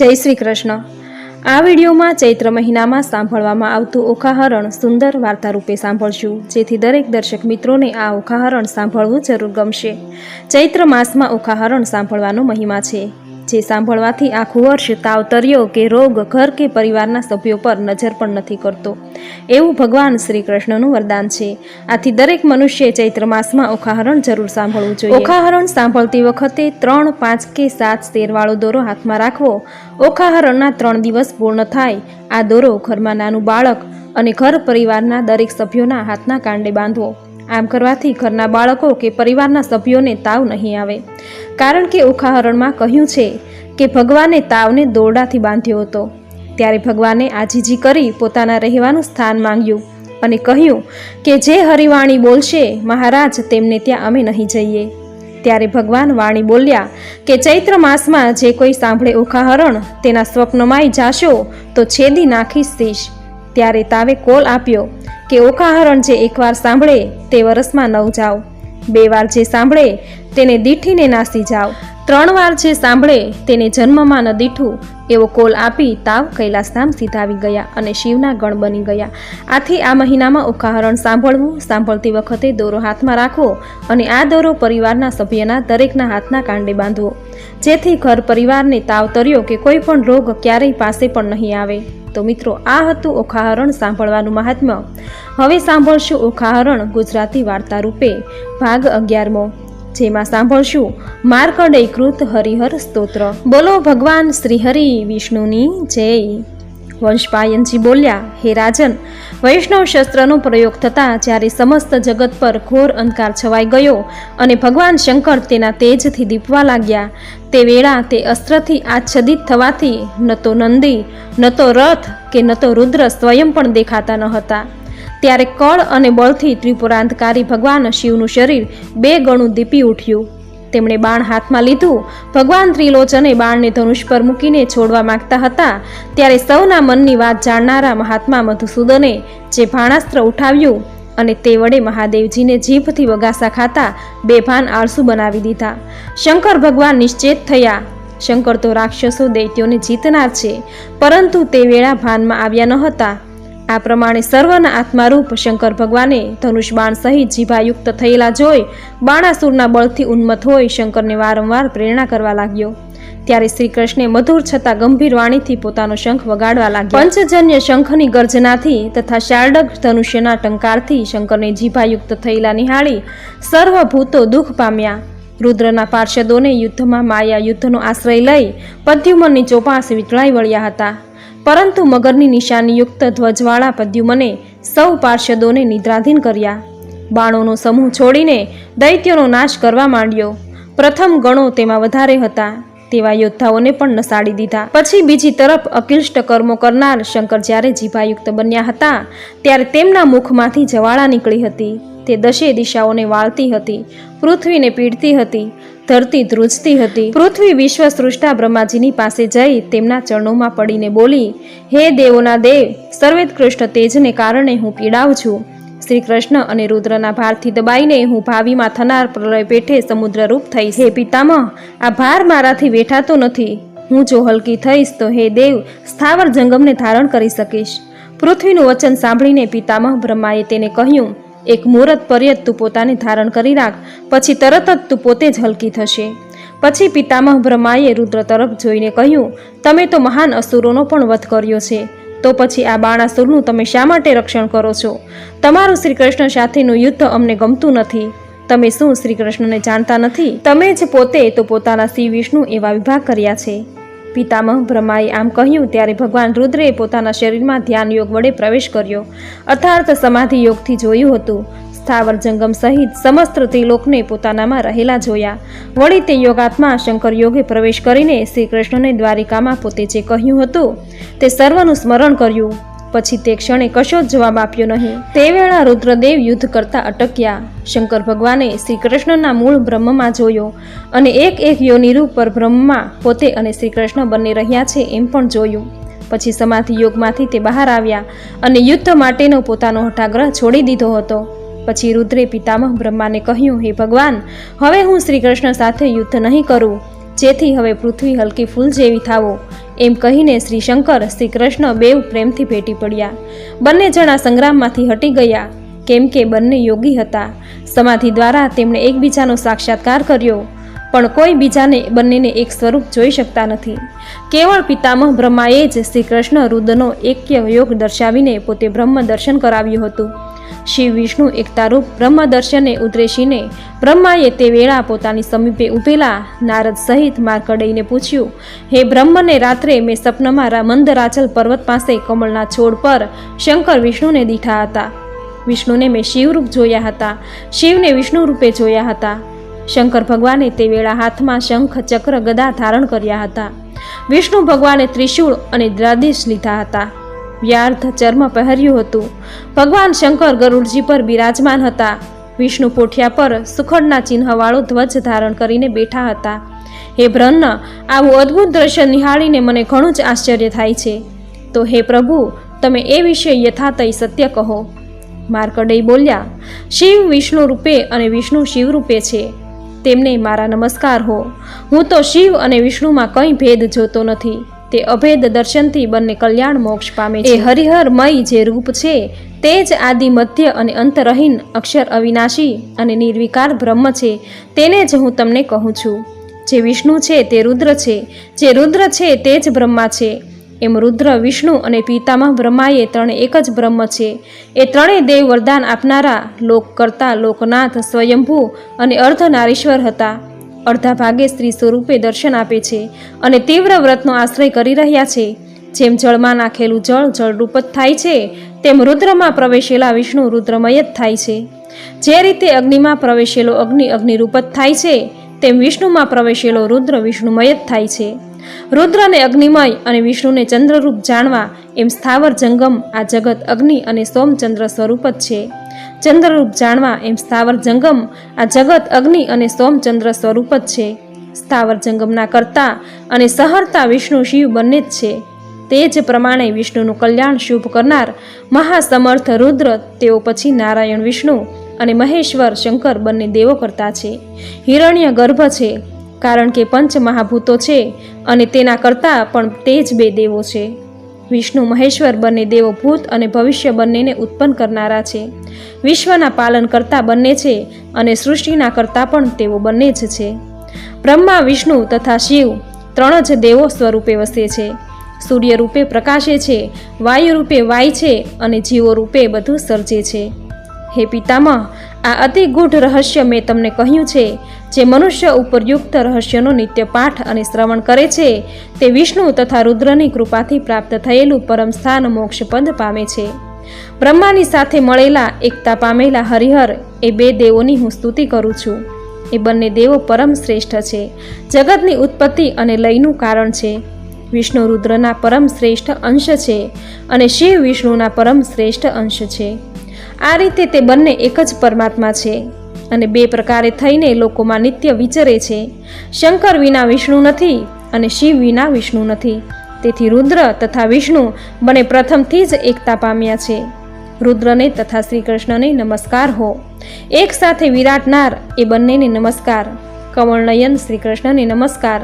જય શ્રી કૃષ્ણ. આ વિડીયોમાં ચૈત્ર મહિનામાં સાંભળવામાં આવતું ઓખાહરણ સુંદર વાર્તા રૂપે સાંભળશું. જેથી દરેક દર્શક મિત્રોને આ ઓખાહરણ સાંભળવું જરૂર ગમશે. ચૈત્ર માસમાં ઓખાહરણ સાંભળવાનો મહિમા છે. જે સાંભળવાથી આખું વર્ષ તાવતર્યો કે રોગ ઘર કે પરિવારના સભ્યો પર નજર પણ નથી કરતો. એવું ભગવાન શ્રી કૃષ્ણનું વરદાન છે. આથી દરેક મનુષ્ય ચૈત્ર માસમાં ઓખાહરણ જરૂર સાંભળવું જોઈએ. ઓખાહરણ સાંભળતી વખતે ત્રણ, પાંચ કે સાત શેરવાળો દોરો હાથમાં રાખવો. ઓખાહરણના ત્રણ દિવસ પૂર્ણ થાય. આ દોરો ઘરમાં નાનું બાળક અને ઘર પરિવારના દરેક સભ્યોના હાથના કાંડે બાંધવો. આમ કરવાથી ઘરના બાળકો કે પરિવારના સભ્યોને તાવ નહીં આવે. કારણ કે ઉખાહરણમાં કહ્યું છે કે ભગવાને તાવને દોરડાથી બાંધ્યો હતો. ત્યારે ભગવાને આજીજી કરી પોતાના રહેવાનું સ્થાન માંગ્યું અને કહ્યું કે જે હરિવાણી બોલશે, મહારાજ, તેમને ત્યાં અમે નહીં જઈએ. ત્યારે ભગવાન વાણી બોલ્યા કે ચૈત્ર માસમાં જે કોઈ સાંભળે ઉખાહરણ, તેના સ્વપ્નમાંય જાશો, તો છેદી નાખીશ ત્યારે તાવે કોલ આપ્યો કે ઓખાહરણ જે એકવાર સાંભળે તે વરસમાં નવ જાઓ. બે વાર જે સાંભળે તેને દીઠીને નાસી જાઓ. ત્રણ વાર જે સાંભળે તેને જન્મમાં ન દીઠું, એવો કોલ આપી તાવ કૈલાસધામ સીધાવી ગયા અને શિવના ગણ બની ગયા. આથી આ મહિનામાં ઉખાહરણ સાંભળવું, સાંભળતી વખતે દોરો હાથમાં રાખવો અને આ દોરો પરિવારના સભ્યના દરેકના હાથના કાંડે બાંધવો. જેથી ઘર પરિવારને તાવ તર્યો કે કોઈ પણ રોગ ક્યારેય પાસે પણ નહીં આવે. તો મિત્રો, આ હતું ઓખાહરણ સાંભળવાનું મહાત્મ્ય. હવે સાંભળશું ઓખાહરણ ગુજરાતી વાર્તા રૂપે ભાગ અગિયારમો. જેમાં સાંભળશું માર્કંડેયકૃત હરિહર સ્તોત્ર. બોલો ભગવાન શ્રી હરિ વિષ્ણુની જય. વંશપાયનજી બોલ્યા, હે રાજન, વૈષ્ણવ શસ્ત્રનો પ્રયોગ થતાં જ્યારે સમસ્ત જગત પર ઘોર અંધકાર છવાઈ ગયો અને ભગવાન શંકર તેના તેજથી દીપવા લાગ્યા, તે વેળા તે અસ્ત્રથી આચ્છદિત થવાથી ન તો નંદી, ન તો રથ કે ન તો રુદ્ર સ્વયં પણ દેખાતા ન હતા. ત્યારે કળ અને બળથી ત્રિપુરાંતકારી ભગવાન શિવનું શરીર બે ગણું દીપી ઉઠ્યું. તેમણે બાણ હાથમાં લીધું. ભગવાન ત્રિલોચને બાણને ધનુષ પર મૂકીને છોડવા માંગતા હતા. ત્યારે સૌના મનની વાત જાણનારા મહાત્મા મધુસૂદને જે ભાણાસ્ત્ર ઉઠાવ્યું અને તે વડે મહાદેવજીને જીભથી વગાસા ખાતા બેભાન આળસુ બનાવી દીધા. શંકર ભગવાન નિશ્ચેત થયા. શંકર તો રાક્ષસો દૈત્યોને જીતનાર છે. પરંતુ તે વેળા ભાનમાં આવ્યા ન હતા. આ પ્રમાણે સર્વના આત્મારૂપ શંકર ભગવાને ધનુષ બાણ સહિત જીભાયુક્ત થયેલા જોઈ બાણાસુરના બળથી ઉન્મત હોય શંકરને વારંવાર પ્રેરણા કરવા લાગ્યો. ત્યારે શ્રી કૃષ્ણે મધુર છતાં ગંભીર વાણીથી પોતાનો શંખ વગાડવા લાગ્યો. પંચજન્ય શંખની ગર્જનાથી તથા શારડક ધનુષ્યના ટંકારથી શંકરને જીભાયુક્ત થયેલા નિહાળી સર્વ ભૂતો દુઃખ પામ્યા. રુદ્રના પાર્ષદોને યુદ્ધમાં માયા યુદ્ધનો આશ્રય લઈ પદ્યુમનની ચોપાસ વિટળાઈ વળ્યા હતા. પરંતુ મગરની નિશાનીયુક્ત ધ્વજવાળા પદ્યુમને સૌ પાર્ષદોને નિદ્રાધીન કર્યા. બાણોનો સમૂહ છોડીને દૈત્યોનો નાશ કરવા માંડ્યો. પ્રથમ ગણો તેમાં વધારે હતા. તેવા યોદ્ધાઓને પણ નસાડી દીધા. પછી બીજી તરફ અકિષ્ટ કર્મો કરનાર શંકર જ્યારે જીભાયુક્ત બન્યા હતા, ત્યારે તેમના મુખમાંથી જવાળા નીકળી હતી. તે દશે દિશાઓને વાળતી હતી, પૃથ્વીને પીડતી હતી. ધરતી ધ્રુજતી હતી. પૃથ્વી વિશ્વ સૃષ્ટા બ્રહ્માજીની પાસે જઈ તેમના ચરણોમાં પડીને બોલી, હે દેવોના દેવ, સર્વેત્કૃષ્ટ તેજને કારણે હું પીડાવ છું. શ્રી કૃષ્ણ અને રુદ્રના ભારથી દબાઈને હું ભાવિમાં થનાર પ્રલય પેઠે સમુદ્રરૂપ થઈશ. હે પિતામહ, આ ભાર મારાથી વેઠાતો નથી. હું જો હલકી થઈશ તો હે દેવ, સ્થાવર જંગમને ધારણ કરી શકીશ. પૃથ્વીનું વચન સાંભળીને પિતામહ બ્રહ્માએ તેને કહ્યું એક મુહૂર્ત પર્યત તું પોતાને ધારણ કરી રાખ, પછી તરત જ તું પોતે જ હલકી થશે. પછી પિતામહ બ્રહ્માએ રુદ્ર તરફ જોઈને કહ્યું, તમે તો મહાન અસુરોનો પણ વધ કર્યો છે. તો પછી આ બાણાસુરનું તમે શા માટે રક્ષણ કરો છો? તમારું શ્રી કૃષ્ણ સાથેનું યુદ્ધ અમને ગમતું નથી. તમે શું શ્રી કૃષ્ણને જાણતા નથી? તમે જ પોતે તો પોતાના શ્રી વિષ્ણુ એવા વિભાગ કર્યા છે. પિતામહ બ્રહ્માએ આમ કહ્યું ત્યારે ભગવાન રુદ્રે પોતાના શરીરમાં ધ્યાન યોગ વડે પ્રવેશ કર્યો. અર્થાર્થ સમાધિ યોગથી જોયું હતું. સ્થાવર જંગમ સહિત સમસ્ત ત્રિલોકને પોતાનામાં રહેલા જોયા. વળી તે યોગાત્મા શંકર યોગે પ્રવેશ કરીને શ્રી કૃષ્ણને દ્વારિકામાં પોતે જે કહ્યું હતું તે સર્વનું સ્મરણ કર્યું. પછી તે ક્ષણે કશો જ જવાબ આપ્યો નહીં. તે વેળા રુદ્રદેવ યુદ્ધ કરતા અટક્યા. શંકર ભગવાને શ્રી કૃષ્ણના મૂળ બ્રહ્મમાં જોયો અને એક એક યોનિરૂપ પર બ્રહ્મમાં પોતે અને શ્રી કૃષ્ણ બંને રહ્યા છે એમ પણ જોયું. પછી સમાધિ યોગમાંથી તે બહાર આવ્યા અને યુદ્ધ માટેનો પોતાનો હઠાગ્રહ છોડી દીધો હતો. પછી રુદ્રે પિતામહ બ્રહ્માને કહ્યું, હે ભગવાન, હવે હું શ્રી કૃષ્ણ સાથે યુદ્ધ નહીં કરું. જેથી હવે પૃથ્વી હલકી ફૂલ જેવી થાવો. એમ કહીને શ્રી શંકર શ્રી કૃષ્ણ બેવ પ્રેમથી ભેટી પડ્યા. બંને જણા સંગ્રામમાંથી હટી ગયા. કેમ કે બંને યોગી હતા. સમાધિ દ્વારા તેમણે એકબીજાનો સાક્ષાત્કાર કર્યો. પણ કોઈ બીજાને બંનેને એક સ્વરૂપ જોઈ શકતા નથી. કેવળ પિતામહ બ્રહ્માએ જ શ્રી કૃષ્ણ રુદ્રનો એક્ય યોગ દર્શાવીને પોતે બ્રહ્મ દર્શન કરાવ્યું હતું. શિવ વિષ્ણુ એકતારૂપ બ્રહ્મ દર્શને ઉદ્રેશીને બ્રહ્માએ તે વેળા પોતાની સમીપે ઊભેલા નારદ સહિત માર્કડઈને પૂછ્યું, હે બ્રહ્મને રાત્રે મેં સપનમાં મંદરાચલ પર્વત પાસે કમળના છોડ પર શંકર વિષ્ણુને દીઠા હતા. વિષ્ણુને મેં શિવરૂપ જોયા હતા, શિવને વિષ્ણુ રૂપે જોયા હતા. શંકર ભગવાને તે વેળા હાથમાં શંખ, ચક્ર, ગદા ધારણ કર્યા હતા. વિષ્ણુ ભગવાને ત્રિશૂળ અને દ્રાદેશ લીધા હતા. વ્યાર્ધ ચર્મ પહેર્યું હતું. ભગવાન શંકર ગરુડજી પર બિરાજમાન હતા. વિષ્ણુ પોઠિયા પર સુખડના ચિહ્નવાળો ધ્વજ ધારણ કરીને બેઠા હતા. હે બ્રહ્ન આવું અદ્ભુત દ્રશ્ય નિહાળીને મને ઘણું જ આશ્ચર્ય થાય છે. તો હે પ્રભુ, તમે એ વિશે યથાતય સત્ય કહો. માર્કડેય બોલ્યા, શિવ વિષ્ણુ રૂપે અને વિષ્ણુ શિવ રૂપે છે. તેમને મારા નમસ્કાર હો. હું તો શિવ અને વિષ્ણુમાં કંઈ ભેદ જોતો નથી. તે અભેદ દર્શનથી બંને કલ્યાણ મોક્ષ પામે છે. એ હરિહરમય જે રૂપ છે, તે જ આદિ મધ્ય અને અંતરહીન અક્ષર અવિનાશી અને નિર્વિકાર બ્રહ્મ છે. તેને જ હું તમને કહું છું. જે વિષ્ણુ છે, તે રુદ્ર છે. જે રુદ્ર છે, તે જ બ્રહ્મા છે. એમ રુદ્ર, વિષ્ણુ અને પિતામહ બ્રહ્માએ ત્રણે એક જ બ્રહ્મ છે. એ ત્રણેય દેવ વરદાન આપનારા લોક કરતા લોકનાથ, સ્વયંભૂ અને અર્ધનારીશ્વર હતા. અડધા ભાગે સ્ત્રી સ્વરૂપે દર્શન આપે છે અને તીવ્ર વ્રતનો આશ્રય કરી રહ્યા છે. જેમ જળમાં નાખેલું જળ જળરૂપ જ થાય છે, તેમ રુદ્રમાં પ્રવેશેલા વિષ્ણુ રુદ્રમય જ થાય છે. જે રીતે અગ્નિમાં પ્રવેશેલો અગ્નિ અગ્નિરૂપ જ થાય છે, તેમ વિષ્ણુમાં પ્રવેશેલો રુદ્ર વિષ્ણુમય જ થાય છે. રુદ્રને અગ્નિમય અને વિષ્ણુને ચંદ્રરૂપ જાણવા એમ સ્થાવર જંગમ આ જગત અગ્નિ અને સોમચંદ્ર સ્વરૂપ જ છે. ચંદ્રરૂપ જાણવા એમ સ્થાવર જંગમ આ જગત અગ્નિ અને સોમચંદ્ર સ્વરૂપ જ છે. સ્થાવર જંગમના કરતા અને સહરતા વિષ્ણુ શિવ બંને જ છે. તે જ પ્રમાણે વિષ્ણુનું કલ્યાણ શુભ કરનાર મહાસમર્થ રુદ્ર, તેઓ પછી નારાયણ વિષ્ણુ અને મહેશ્વર, શંકર બંને દેવો કરતા છે. હિરણ્ય ગર્ભ છે, કારણ કે પંચ મહાભૂતો છે અને તેના કરતાં પણ તે જ બે દેવો છે. વિષ્ણુ મહેશ્વર બંને દેવો ભૂત અને ભવિષ્ય બંનેને ઉત્પન્ન કરનારા છે. વિશ્વના પાલન કરતા બંને છે અને સૃષ્ટિના કરતા પણ તેઓ બંને જ છે. બ્રહ્મા, વિષ્ણુ તથા શિવ ત્રણ જ દેવો સ્વરૂપે વસે છે. સૂર્ય રૂપે પ્રકાશે છે, વાયુ રૂપે વાય છે અને જીવો રૂપે બધું સર્જે છે. હે પિતામહ આ અતિ ગૂઢ રહસ્ય મેં તમને કહ્યું છે, જે મનુષ્ય ઉપરયુક્ત રહસ્યનો નિત્ય પાઠ અને શ્રવણ કરે છે, તે વિષ્ણુ તથા રુદ્રની કૃપાથી પ્રાપ્ત થયેલું પરમ સ્થાન મોક્ષપદ પામે છે. બ્રહ્માની સાથે મળેલા એકતા પામેલા હરિહર, એ બે દેવોની હું સ્તુતિ કરું છું. એ બંને દેવો પરમ શ્રેષ્ઠ છે, જગતની ઉત્પત્તિ અને લયનું કારણ છે. વિષ્ણુ રુદ્રના પરમ શ્રેષ્ઠ અંશ છે અને શિવ વિષ્ણુના પરમ શ્રેષ્ઠ અંશ છે. આ રીતે તે બંને એક જ પરમાત્મા છે અને બે પ્રકારે થઈને લોકોમાં નિત્ય વિચરે છે. શંકર વિના વિષ્ણુ નથી અને શિવ વિના વિષ્ણુ નથી. તેથી રુદ્ર તથા વિષ્ણુ બંને પ્રથમથી જ એકતા પામ્યા છે. રુદ્રને તથા શ્રી કૃષ્ણને નમસ્કાર હો. એક સાથે વિરાટનાર એ બંનેને નમસ્કાર. કમળનયન શ્રી કૃષ્ણને નમસ્કાર.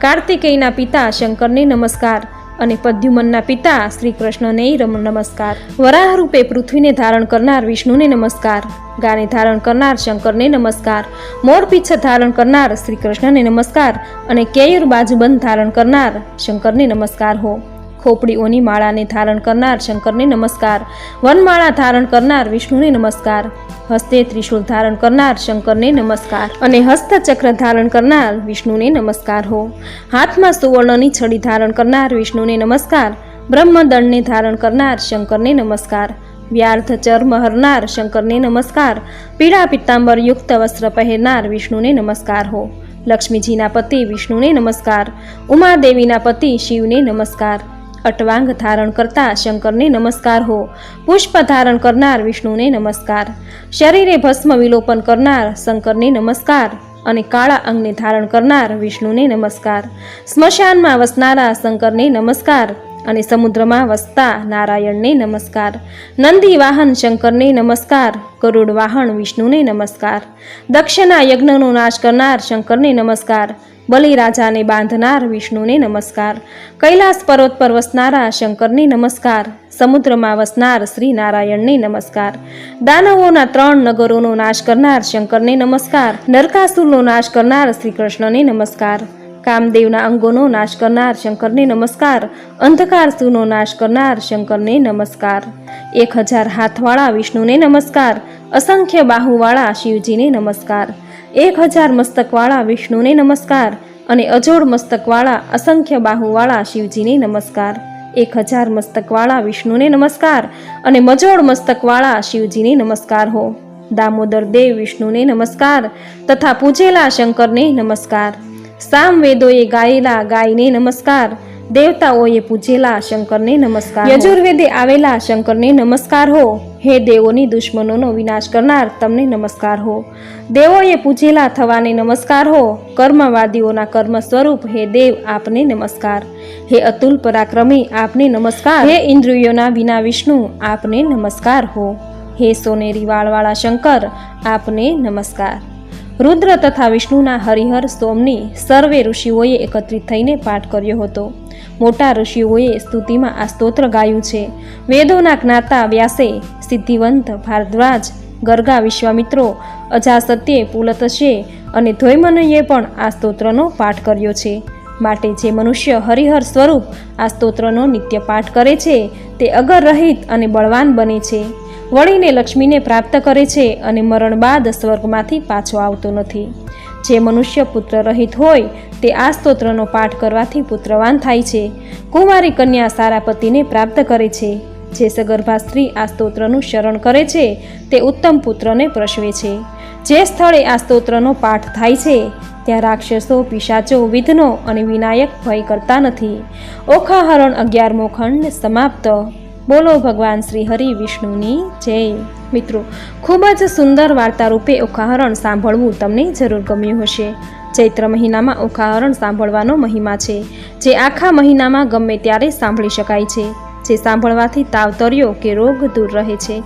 કાર્તિકેયના પિતા શંકરને નમસ્કાર. અને પદ્યુમનના પિતા શ્રી કૃષ્ણને નમસ્કાર. વરાહ રૂપે પૃથ્વીને ધારણ કરનાર વિષ્ણુને નમસ્કાર. ગાને ધારણ કરનાર શંકરને નમસ્કાર. મોર પીછ ધારણ કરનાર શ્રી કૃષ્ણને નમસ્કાર. અને કેયુર બાજુબંધ ધારણ કરનાર શંકરને નમસ્કાર હો. ખોપડીઓની માળાને ધારણ કરનાર શંકરને નમસ્કાર. વનમાળા ધારણ કરનાર વિષ્ણુને નમસ્કાર. હસ્તે ત્રિશૂળ ધારણ કરનાર શંકરને નમસ્કાર. અને હસ્તચક્ર ધારણ કરનાર વિષ્ણુને નમસ્કાર હો. હાથમાં સુવર્ણની છડી ધારણ કરનાર વિષ્ણુને નમસ્કાર. બ્રહ્મદંડને ધારણ કરનાર શંકરને નમસ્કાર. વ્યાર્થ ચર્મ હરનાર શંકરને નમસ્કાર. પીળા પિત્તાંબર યુક્ત વસ્ત્ર પહેરનાર વિષ્ણુને નમસ્કાર હો. લક્ષ્મીજીના પતિ વિષ્ણુને નમસ્કાર. ઉમાદેવીના પતિ શિવને નમસ્કાર. અટવાંગ ધારણ કરતા શંકરને નમસ્કાર હો. પુષ્પ ધારણ કરનાર વિષ્ણુને નમસ્કાર. શરીરે ભસ્મ વિલોપન કરનાર શંકરને નમસ્કાર અને કાળા અંગને ધારણ કરનાર વિષ્ણુને નમસ્કાર. સ્મશાનમાં વસનારા શંકરને નમસ્કાર અને સમુદ્રમાં વસતા નારાયણને નમસ્કાર. નંદી વાહન શંકરને નમસ્કાર કરોડ વાહન વિષ્ણુને નમસ્કાર. દક્ષના યજ્ઞનો નાશ કરનાર શંકરને નમસ્કાર. બલિરાજાને બાંધનાર વિષ્ણુને નમસ્કાર. કૈલાસ પર્વત પર વસનારા શંકરને નમસ્કાર. સમુદ્રમાં વસનાર શ્રી નારાયણને નમસ્કાર. દાનવોના ત્રણ નગરોનો નાશ કરનાર શંકરને નમસ્કાર. નરકાસુરનો નાશ કરનાર શ્રી કૃષ્ણને નમસ્કાર. કામદેવના અંગોનો નાશ કરનાર શંકરને નમસ્કાર. અંધકારસુનો નાશ કરનાર શંકરને નમસ્કાર. એક હજાર હાથવાળા વિષ્ણુને નમસ્કાર. અસંખ્ય બાહુવાળા શિવજીને નમસ્કાર. એક હજાર મસ્તકવાળા વિષ્ણુને નમસ્કાર અને અજોડ મસ્તકવાળા અસંખ્ય બાહુવાળા શિવજીને નમસ્કાર. એક હજાર મસ્તકવાળા વિષ્ણુને નમસ્કાર અને મજોડ મસ્તકવાળા શિવજીને નમસ્કાર હો. દામોદર દેવ વિષ્ણુને નમસ્કાર તથા પૂજેલા શંકરને નમસ્કાર. સામવેદોએ ગાયેલા ગાયને નમસ્કાર દેવતાઓએ પૂજેલા શંકરને નમસ્કાર યજુર્વેદે આવેલા શંકરને નમસ્કાર હો. હે દેવોની દુશ્મનોનો વિનાશ કરનાર તમને નમસ્કાર હો. દેવોએ પૂજેલા થવાને નમસ્કાર હો. કર્મવાદીઓના કર્મ સ્વરૂપ હે દેવ આપને નમસ્કાર. હે અતુલ પરાક્રમી આપને નમસ્કાર. હે ઇન્દ્રિયોના વિના વિષ્ણુ આપને નમસ્કાર હો. હે સોનેરી વાળવાળા શંકર આપને નમસ્કાર. રુદ્ર તથા વિષ્ણુના હરિહર સોમની સર્વે ઋષિઓએ એકત્રિત થઈને પાઠ કર્યો હતો. મોટા ઋષિઓએ સ્તુતિમાં આ સ્તોત્ર ગાયું છે. વેદોના જ્ઞાતા વ્યાસે સિદ્ધિવંત ભારદ્વાજ, ગરગા વિશ્વામિત્રો, અજાસત્યે પુલતશે અને ધોયમનયે પણ આ સ્તોત્રનો પાઠ કર્યો છે. માટે જે મનુષ્ય હરિહર સ્વરૂપ આ સ્તોત્રનો નિત્ય પાઠ કરે છે, તે અગર રહિત અને બળવાન બને છે. વળીને લક્ષ્મીને પ્રાપ્ત કરે છે અને મરણ બાદ સ્વર્ગમાંથી પાછો આવતો નથી. જે મનુષ્ય પુત્ર રહિત હોય તે આ સ્તોત્રનો પાઠ કરવાથી પુત્રવાન થાય છે. કુંવારી કન્યા સારા પતિને પ્રાપ્ત કરે છે. જે સગર્ભા સ્ત્રી આ સ્તોત્રનું શરણ કરે છે, તે ઉત્તમ પુત્રને પ્રસવે છે. જે સ્થળે આ સ્તોત્રનો પાઠ થાય છે, ત્યાં રાક્ષસો, પિશાચો વિઘ્નો અને વિનાયક ભય કરતા નથી. ઓખાહરણ અગિયારમો ખંડ સમાપ્ત. બોલો ભગવાન શ્રી હરિ વિષ્ણુની જય. મિત્રો, ખૂબ જ સુંદર વાર્તા રૂપે ઓખાહરણ સાંભળવું તમને જરૂર ગમ્યું હશે. ચૈત્ર મહિનામાં ઓખાહરણ સાંભળવાનો મહિમા છે, જે આખા મહિનામાં ગમે ત્યારે સાંભળી શકાય છે, જે સાંભળવાથી તાવતર્યો કે રોગ દૂર રહે છે.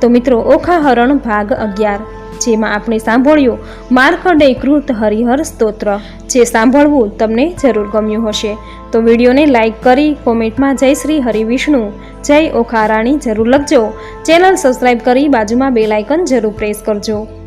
તો મિત્રો ઓખાહરણ ભાગ અગિયાર, જેમાં આપણે સાંભળ્યું માર્કંડેય કૃત હરિહર સ્તોત્ર. જે સાંભળવું તમને જરૂર ગમ્યું હશે. તો વિડીયોને લાઇક કરી કોમેન્ટમાં જય શ્રી હરિવિષ્ણુ જય ઓખારાણી જરૂર લખજો. ચેનલ સબસ્ક્રાઈબ કરી બાજુમાં બે લાઇકન જરૂર પ્રેસ કરજો.